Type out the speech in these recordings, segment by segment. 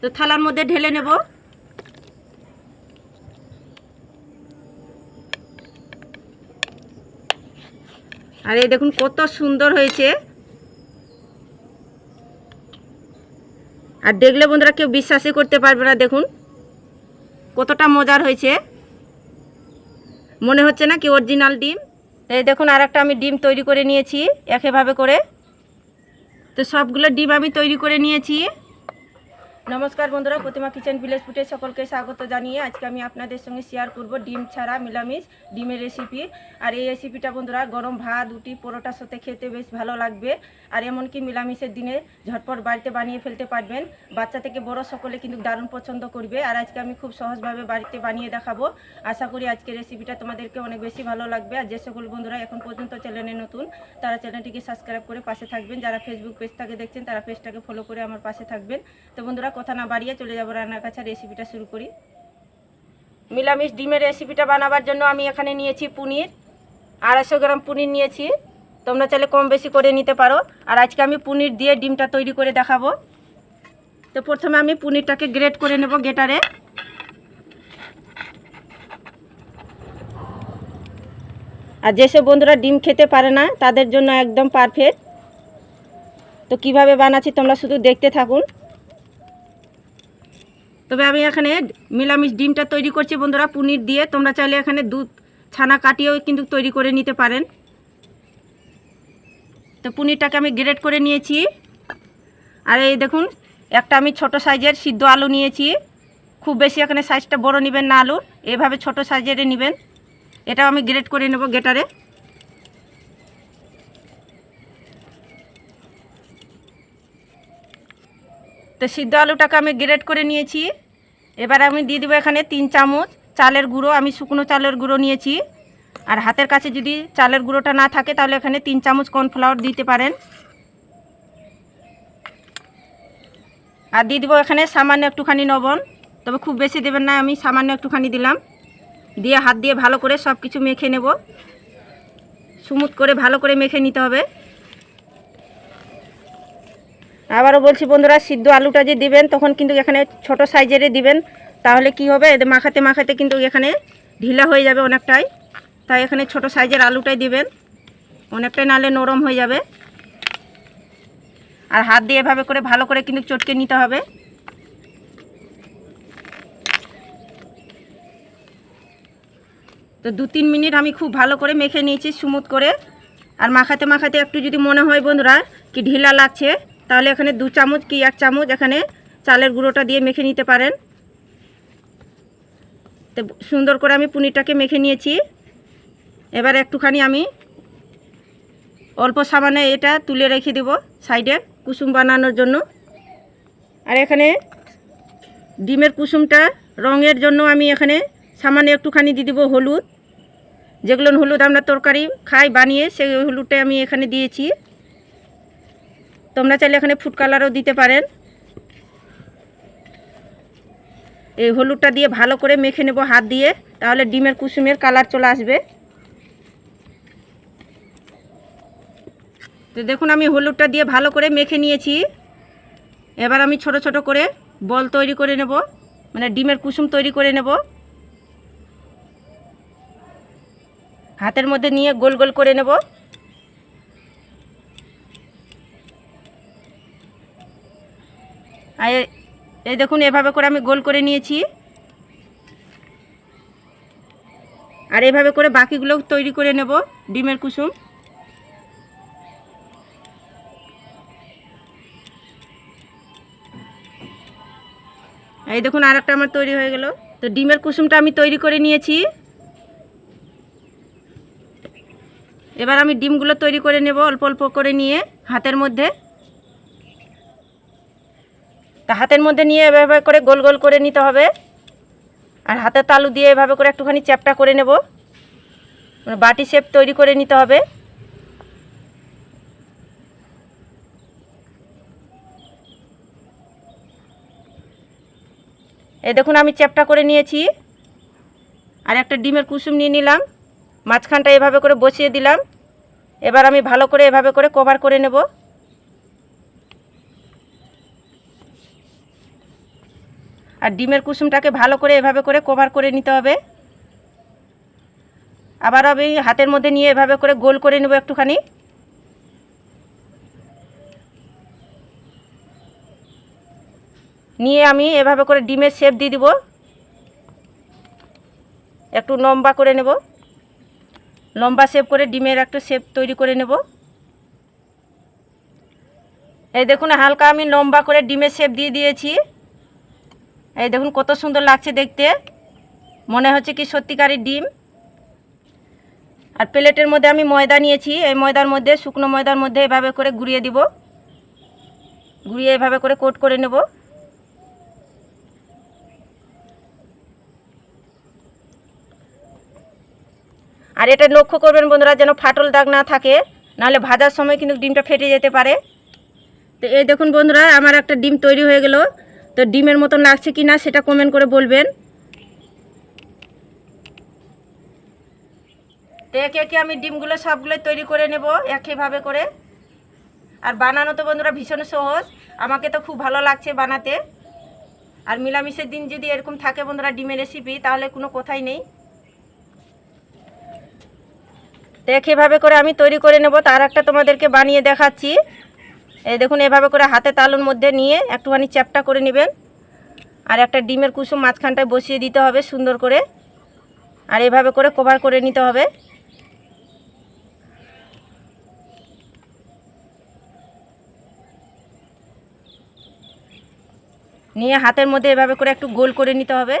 তো থালার মধ্যে ঢেলে নেব। আর এই দেখুন কত সুন্দর হয়েছে। আর দেখলে বন্ধুরা কেউ বিশ্বাসই করতে পারবে না, দেখুন। কতটা মজার হয়েছে। মনে হচ্ছে না কি অরিজিনাল ডিম। এই দেখুন আর একটা আমি ডিম তৈরি করে নিয়েছি একেভাবে করে। তো সবগুলো ডিম আমি তৈরি করে নিয়েছি। নমস্কার বন্ধুরা, প্রতিমা কিচেন ভিলেজ ফুটে সকলকে স্বাগত জানিয়ে আজকে আমি আপনাদের সঙ্গে শেয়ার করব ডিম ছাড়া মিলামিষ ডিমের রেসিপি আর এই রেসিপিটা বন্ধুরা, গরম ভাত, রুটি, পরোটার সাথে খেতে বেশ ভালো লাগবে। আর এমনকি মিলামিষের দিনে ঝটপট বাড়িতে বানিয়ে ফেলতে পারবেন। বাচ্চা থেকে বড় সকলে কিন্তু দারুণ পছন্দ করবে। আর আজকে আমি খুব সহজভাবে বাড়িতে বানিয়ে দেখাবো। আশা করি আজকে রেসিপিটা তোমাদেরকে অনেক বেশি ভালো লাগবে। আর যে সকল বন্ধুরা এখন পর্যন্ত চ্যানেলে নতুন, তারা চ্যানেলটিকে সাবস্ক্রাইব করে পাশে থাকবেন। যারা ফেসবুক পেজ দেখছেন, তারা পেজটাকে ফলো করে আমার পাশে থাকবেন। তো বন্ধুরা কথা না বাড়িয়ে চলে যাব রান্নার কাছে রেসিপিটা শুরু করি। মিলামিষ ডিমের রেসিপিটা বানাবার জন্য আমি এখানে নিয়েছি পনির। আড়াইশো গ্রাম পনির নিয়েছি। তোমরা চাইলে কম বেশি করে নিতে পারো। আর আজকে আমি পনির দিয়ে ডিমটা তৈরি করে দেখাবো। তো প্রথমে আমি পনিরটাকে গ্রেট করে নেব গেটারে। আর যেসব বন্ধুরা ডিম খেতে পারে না, তাদের জন্য একদম পারফেক্ট তো কীভাবে বানাচ্ছি তোমরা শুধু দেখতে থাকুন। তবে আমি এখানে মিলামিষ ডিমটা তৈরি করছি বন্ধুরা, পনির দিয়ে। তোমরা চাইলে এখানে দুধ, ছানা কাটিয়েও কিন্তু তৈরি করে নিতে পারেন। তো পনিরটাকে আমি গ্রেড করে নিয়েছি। আর এই দেখুন, একটা আমি ছোট সাইজের সিদ্ধ আলু নিয়েছি। খুব বেশি এখানে সাইজটা বড় নেবেন না আলুর, এভাবে ছোট সাইজের নেবেন। এটাও আমি গ্রেড করে নেব গেটারে। তো সিদ্ধ আলুটাকে আমি গ্রেড করে নিয়েছি। এবার আমি দিয়ে দেবো এখানে তিন চামচ চালের গুঁড়ো, আমি শুকনো চালের গুঁড়ো নিয়েছি। আর হাতের কাছে যদি চালের গুঁড়োটা না থাকে তাহলে এখানে তিন চামচ কর্নফ্লাওয়ার দিতে পারেন। আর দিয়ে দেবো এখানে সামান্য একটুখানি লবণ, তবে খুব বেশি দেবেন না, আমি সামান্য একটুখানি দিলাম। দিয়ে হাত দিয়ে ভালো করে সব কিছু মেখে নেব। স্মুথ করে ভালো করে মেখে নিতে হবে। আবারও বলছি বন্ধুরা, সিদ্ধ আলুটা যে দিবেন, তখন কিন্তু এখানে ছোট সাইজেরই দিবেন। তাহলে কি হবে? এদের মাখাতে মাখাতে কিন্তু এখানে ঢিলা হয়ে যাবে অনেকটাই। তাই এখানে ছোট সাইজের আলুটাই দিবেন। অনেকটাই নালে নরম হয়ে যাবে। আর হাত দিয়ে এভাবে করে ভালো করে কিন্তু চটকে নিতে হবে। তো দু তিন মিনিট আমি খুব ভালো করে মেখে নিয়েছি স্মুথ করে। আর মাখাতে মাখাতে একটু যদি মনে হয় বন্ধুরা, কি ঢিলা লাগছে তাহলে এখানে দু চামচ কি, এক চামচ এখানে চালের গুঁড়োটা দিয়ে মেখে নিতে পারেন। তো সুন্দর করে আমি পনিরটাকে মেখে নিয়েছি। এবার একটুখানি আমি অল্প সামানে এটা তুলে রেখে দেব সাইডে কুসুম বানানোর জন্য। আর এখানে ডিমের কুসুমটা রঙের জন্য আমি এখানে সামান্য একটুখানি দিয়ে দেবো হলুদ। যেগুলো হলুদ আমরা তরকারি খাই বানিয়ে সেই হলুদটাই আমি এখানে দিয়েছি। তোমরা চাইলে এখানে ফুড কালারও দিতে পারেন। এই হলুদটা দিয়ে ভালো করে মেখে নেব হাত দিয়ে, তাহলে ডিমের কুসুমের কালার চলে আসবে। তো দেখুন, আমি হলুদটা দিয়ে ভালো করে মেখে নিয়েছি। এবার আমি ছোট ছোট করে বল তৈরি করে নেব মানে ডিমের কুসুম তৈরি করে নেব। হাতের মধ্যে নিয়ে গোল গোল করে নেব। এই দেখুন, এভাবে করে আমি গোল করে নিয়েছি। আর এভাবে করে বাকিগুলো তৈরি করে নেব, ডিমের কুসুম। এই দেখুন আর একটা আমার তৈরি হয়ে গেল। তো ডিমের কুসুমটা আমি তৈরি করে নিয়েছি। এবার আমি ডিমগুলো তৈরি করে নেব, অল্প অল্প করে নিয়ে হাতের মধ্যে। তা হাতের মধ্যে নিয়ে এভাবে করে গোল গোল করে নিতে হবে। আর হাতের তালু দিয়ে এভাবে করে একটুখানি চ্যাপটা করে নেব। মানে বাটি শেপ তৈরি করে নিতে হবে। এ দেখুন, আমি চ্যাপটা করে নিয়েছি। আর একটা ডিমের কুসুম নিয়ে নিলাম। মাঝখানটা এভাবে করে বসিয়ে দিলাম। এবার আমি ভালো করে এভাবে করে কভার করে নেব। আর ডিমের কুসুমটাকে ভালো করে এভাবে করে কভার করে নিতে হবে। আবার আমি হাতের মধ্যে নিয়ে এভাবে করে গোল করে নেব একটুখানি। নিয়ে আমি এভাবে করে ডিমের শেপ দিয়ে দিব। একটু লম্বা করে নেব। লম্বা শেপ করে ডিমের একটা শেপ তৈরি করে নেব। এই দেখুন, হালকা আমি লম্বা করে ডিমের শেপ দিয়ে দিয়েছি। এই দেখুন কত সুন্দর লাগছে দেখতে। মনে হচ্ছে কি সত্যিকারের ডিম। আর প্লেটের মধ্যে আমি ময়দা নিয়েছি। এই ময়দার মধ্যে, শুকনো ময়দার মধ্যে এভাবে করে ঘুরিয়ে দিব। ঘুরিয়ে এভাবে করে কোট করে নেব। আর এটা লক্ষ্য করবেন বন্ধুরা, যেন ফাটল দাগ না থাকে, নাহলে ভাজার সময় কিন্তু ডিমটা ফেটে যেতে পারে। তো এই দেখুন বন্ধুরা, আমার একটা ডিম তৈরি হয়ে গেল। তো ডিমের মতন লাগছে কি না সেটা কমেন্ট করে বলবেন। তো একে একে আমি ডিমগুলো সবগুলো তৈরি করে নেব একইভাবে করে। আর বানানো তো বন্ধুরা ভীষণ সহজ, আমাকে তো খুব ভালো লাগছে বানাতে। আর মিলামিশের দিন যদি এরকম থাকে বন্ধুরা ডিমের রেসিপি তাহলে কোনো কথাই নেই। তো একইভাবে করে আমি তৈরি করে নেব, তার একটা তোমাদেরকে বানিয়ে দেখাচ্ছি। এই দেখুন, এভাবে করে হাতে তালুর মধ্যে নিয়ে একটুখানি চ্যাপটা করে নেবেন। আর একটা ডিমের কুসুম মাঝখানটায় বসিয়ে দিতে হবে সুন্দর করে। আর এভাবে করে কভার করে নিতে হবে। নিয়ে হাতের মধ্যে এভাবে করে একটু গোল করে নিতে হবে।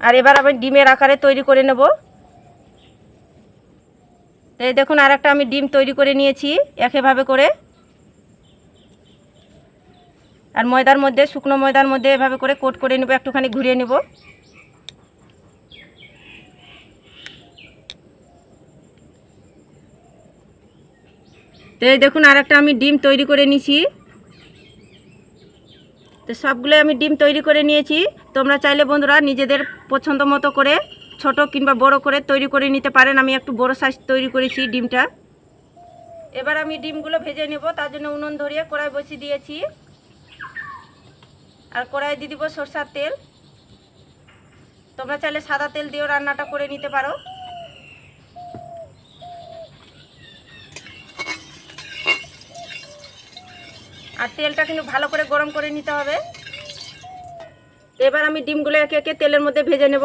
আর এবার আমি ডিমের আকারে তৈরি করে নেব। এই দেখুন আর একটা আমি ডিম তৈরি করে নিয়েছি একেভাবে করে। আর ময়দার মধ্যে, শুকনো ময়দার মধ্যে এভাবে করে কোট করে নেব, একটুখানি ঘুরিয়ে নেব। তো এই দেখুন আর একটা আমি ডিম তৈরি করে নিয়েছি তো সবগুলো আমি ডিম তৈরি করে নিয়েছি। তোমরা চাইলে বন্ধুরা নিজেদের পছন্দ মতো করে, ছোট কিংবা বড় করে তৈরি করে নিতে পারেন। আমি একটু বড় সাইজ তৈরি করেছি ডিমটা। এবার আমি ডিমগুলো ভেজে নেব, তার জন্য উনুন ধরিয়ে কড়াই বসিয়ে দিয়েছি। আর কড়াই দিয়ে দিব সরষার তেল। তোমরা চাইলে সাদা তেল দিয়েও রান্নাটা করে নিতে পারো। আর তেলটা কিন্তু ভালো করে গরম করে নিতে হবে। এবার আমি ডিমগুলো একে একে তেলের মধ্যে ভেজে নেব।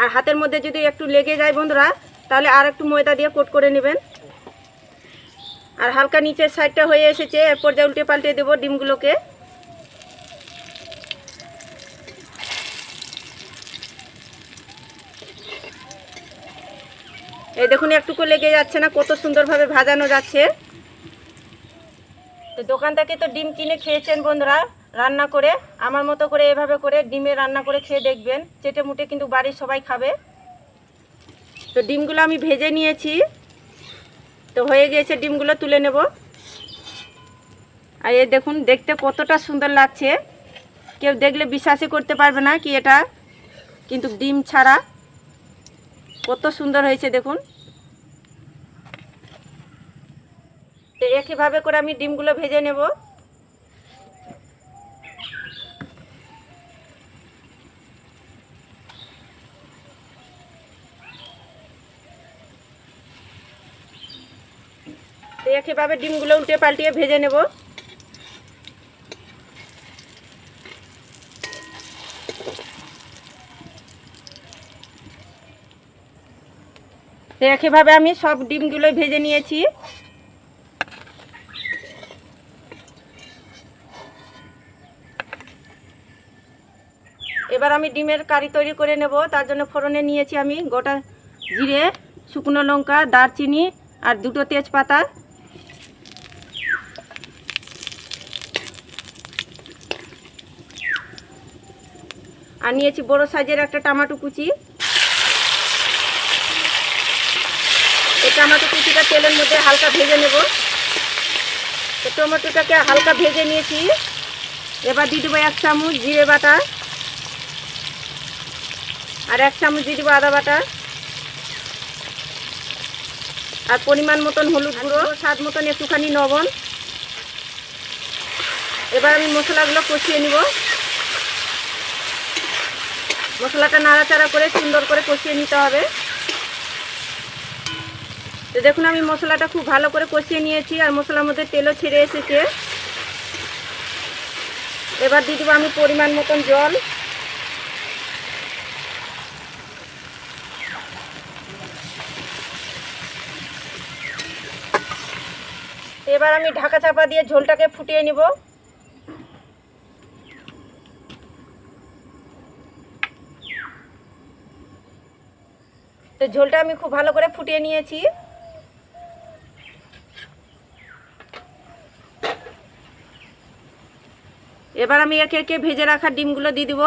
আর হাতের মধ্যে যদি একটু লেগে যায় বন্ধুরা, তাহলে আর একটু ময়দা দিয়ে কোট করে নেবেন। আর হালকা নিচের সাইডটা হয়ে এসেছে, এরপর পর্যায়ে উল্টে পাল্টে দেবো ডিমগুলোকে। এই দেখুন একটুকু লেগে যাচ্ছে না, কত সুন্দরভাবে ভাজানো যাচ্ছে। তো দোকান থেকে তো ডিম কিনে খেয়েছেন বন্ধুরা, রান্না করে, আমার মতো করে এভাবে করে ডিমে রান্না করে খেয়ে দেখবেন। চেটে মুটে কিন্তু বাড়ির সবাই খাবে। তো ডিমগুলো আমি ভেজে নিয়েছি। তো হয়ে গিয়েছে, ডিমগুলো তুলে নেব। আর এই দেখুন, দেখতে কতটা সুন্দর লাগছে। কেউ দেখলে বিশ্বাসই করতে পারবে না কি এটা। কিন্তু ডিম ছাড়া কত সুন্দর হয়েছে দেখুন। তো একইভাবে করে আমি ডিমগুলো ভেজে নেব। তো একইভাবে ডিমগুলো উল্টে পাল্টিয়ে ভেজে নেব। একইভাবে আমি সব ডিমগুলো ভেজে নিয়েছি। এবার আমি ডিমের কারি তৈরি করে নেব, তার জন্য ফোড়নে নিয়েছি আমি গোটা জিরে, শুকনো লঙ্কা, দারচিনি আর দুটো তেজপাতা। আর নিয়েছি বড় সাইজের একটা টমাটো কুচি। টমাটো কুচিটা তেলের মধ্যে হালকা ভেজে নেব। তো টমেটোটাকে হালকা ভেজে নিয়েছি। এবার দিয়ে দেবো এক চামচ জিরে বাটা। আর এক চামচ দিয়ে দেবো আদা বাটা। আর পরিমাণ মতন হলুদ গুঁড়ো। স্বাদ মতন একটুখানি লবণ। এবার আমি মশলাগুলো কষিয়ে নিব। মশলাটা নাড়াচাড়া করে সুন্দর করে কষিয়ে নিতে হবে। তো দেখুন আমি মশলাটা খুব ভালো করে কষিয়ে নিয়েছি আর মশলার মধ্যে তেলও ছেড়ে এসেছে। এবার দিয়ে দেবো আমি পরিমাণ মতন জল। এবার আমি ঢাকা চাপা দিয়ে ঝোলটাকে ফুটিয়ে নিব। তো ঝোলটা আমি খুব ভালো করে ফুটিয়ে নিয়েছি। এবার আমি একে একে ভেজে রাখা ডিমগুলো দিয়ে দিব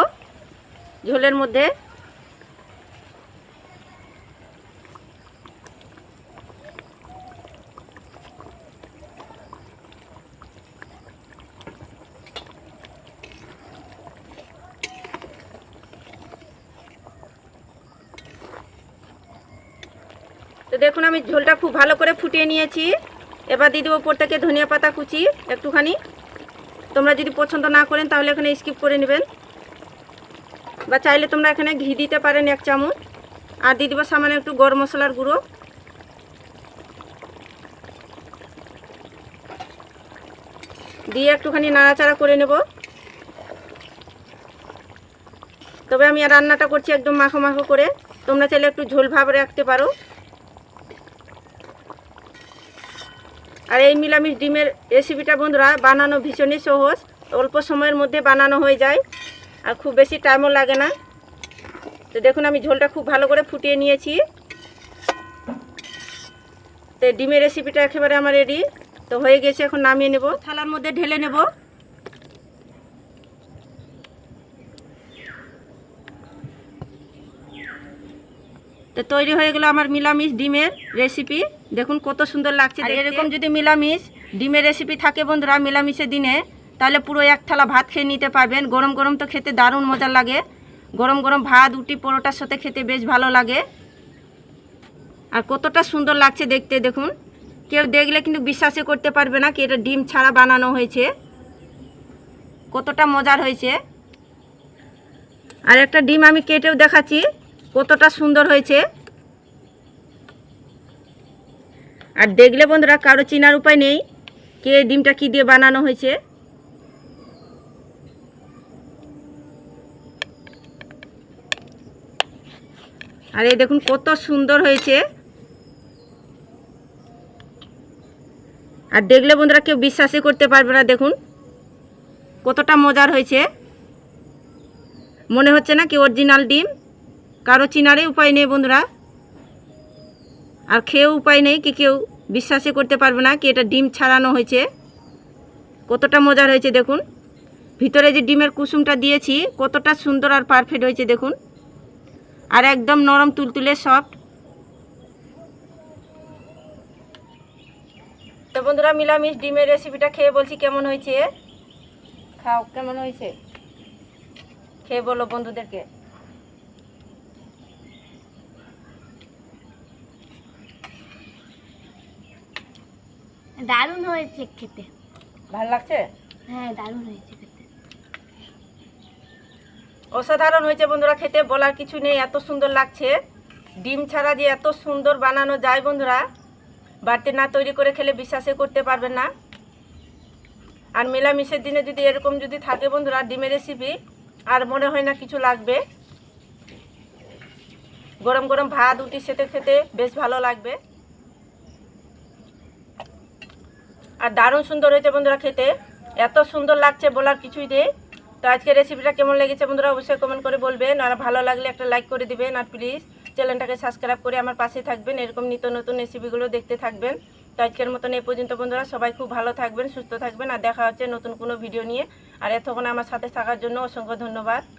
ঝোলের মধ্যে। তো দেখুন, আমি ঝোলটা খুব ভালো করে ফুটিয়ে নিয়েছি। এবার দিয়ে দেবো থেকে ধনিয়া পাতা কুচি একটুখানি। তোমরা যদি পছন্দ না করেন, তাহলে এখানে স্কিপ করে নেবেন। বা চাইলে তোমরা এখানে ঘি দিতে পারেন এক চামচ। আর দিয়ে দেবো সামান্য একটু গরম মশলার গুঁড়ো। দিয়ে একটুখানি নাড়াচাড়া করে নেব। তবে আমি রান্নাটা করছি একদম মাখো মাখো করে। তোমরা চাইলে একটু ঝোল ভাব রাখতে পারো। আর এই নিরামিষ ডিমের রেসিপিটা বন্ধুরা, বানানো ভীষণই সহজ। অল্প সময়ের মধ্যে বানানো হয়ে যায়। আর খুব বেশি টাইমও লাগে না। তো দেখুন, আমি ঝোলটা খুব ভালো করে ফুটিয়ে নিয়েছি। তো ডিমের রেসিপিটা একেবারে আমার রেডি তো হয়ে গেছে, এখন নামিয়ে নেব। থালার মধ্যে ঢেলে নেব। তো তৈরি হয়ে গেল আমার মিলামিষ ডিমের রেসিপি দেখুন কত সুন্দর লাগছে এরকম যদি মিলামিষ ডিমের রেসিপি থাকে বন্ধুরা মিলামিষের দিনে তাহলে পুরো এক থালা ভাত খেয়ে নিতে পারবেন। গরম গরম তো খেতে দারুণ মজা লাগে। গরম গরম ভাত উটি পরোটার সাথে খেতে বেশ ভালো লাগে। আর কতটা সুন্দর লাগছে দেখতে দেখুন। কেউ দেখলে কিন্তু বিশ্বাসই করতে পারবে না কি এটা ডিম ছাড়া বানানো হয়েছে। কতটা মজার হয়েছে। আর একটা ডিম আমি কেটেও দেখাচ্ছি। কতটা সুন্দর হয়েছে। আর দেখলে বন্ধুরা, কারও চেনার উপায় নেই, কে ডিমটা কি দিয়ে বানানো হয়েছে। আর এই দেখুন কত সুন্দর হয়েছে। আর দেখলে বন্ধুরা, কেউ বিশ্বাসই করতে পারবে না, দেখুন। কতটা মজার হয়েছে। মনে হচ্ছে না কি অরিজিনাল ডিম। কারও চিনারে উপায় নেই বন্ধুরা। আর খেয়েও উপায় নেই কি কেউ বিশ্বাসই করতে পারবে না কি এটা ডিম ছাড়ানো হয়েছে। কতটা মজার হয়েছে দেখুন। ভিতরে যে ডিমের কুসুমটা দিয়েছি কতটা সুন্দর আর পারফেক্ট হয়েছে দেখুন। আর একদম নরম তুলতুলে সফট তো বন্ধুরা মিলামিষ ডিমের রেসিপিটা খেয়ে বলছি কেমন হয়েছে? খাও কেমন হয়েছে? খেয়ে বলো বন্ধুদেরকে। দারুণ হয়েছে খেতে। ভালো লাগছে? হ্যাঁ দারুণ হয়েছে খেতে। অসাধারণ হয়েছে বন্ধুরা খেতে বলার কিছু নেই এত সুন্দর লাগছে। ডিম ছাড়া যে এত সুন্দর বানানো যায় বন্ধুরা বাড়িতে না তৈরি করে খেলে বিশ্বাসই করতে পারবেন না। আর মেলামিশের দিনে যদি এরকম যদি থাকে বন্ধুরা ডিমের রেসিপি আর মনে হয় না কিছু লাগবে। গরম গরম ভাত রুটির সাথে খেতে বেশ ভালো লাগবে। আর দারুণ সুন্দর হয়েছে বন্ধুরা খেতে। এত সুন্দর লাগছে বলার কিছুই নেই। তো আজকে রেসিপিটা কেমন লেগেছে বন্ধুরা অবশ্যই কমেন্ট করে বলবেন। আর ভালো লাগলে একটা লাইক করে দিবেন। আর প্লিজ চ্যানেলটাকে সাবস্ক্রাইব করে আমার পাশে থাকবেন। এরকম নিত্য নতুন রেসিপিগুলো দেখতে থাকবেন। তো আজকের মতন এই পর্যন্ত বন্ধুরা। সবাই খুব ভালো থাকবেন, সুস্থ থাকবেন। আর দেখা হচ্ছে নতুন কোনো ভিডিও নিয়ে। আর এতক্ষণ আমার সাথে থাকার জন্য অসংখ্য ধন্যবাদ।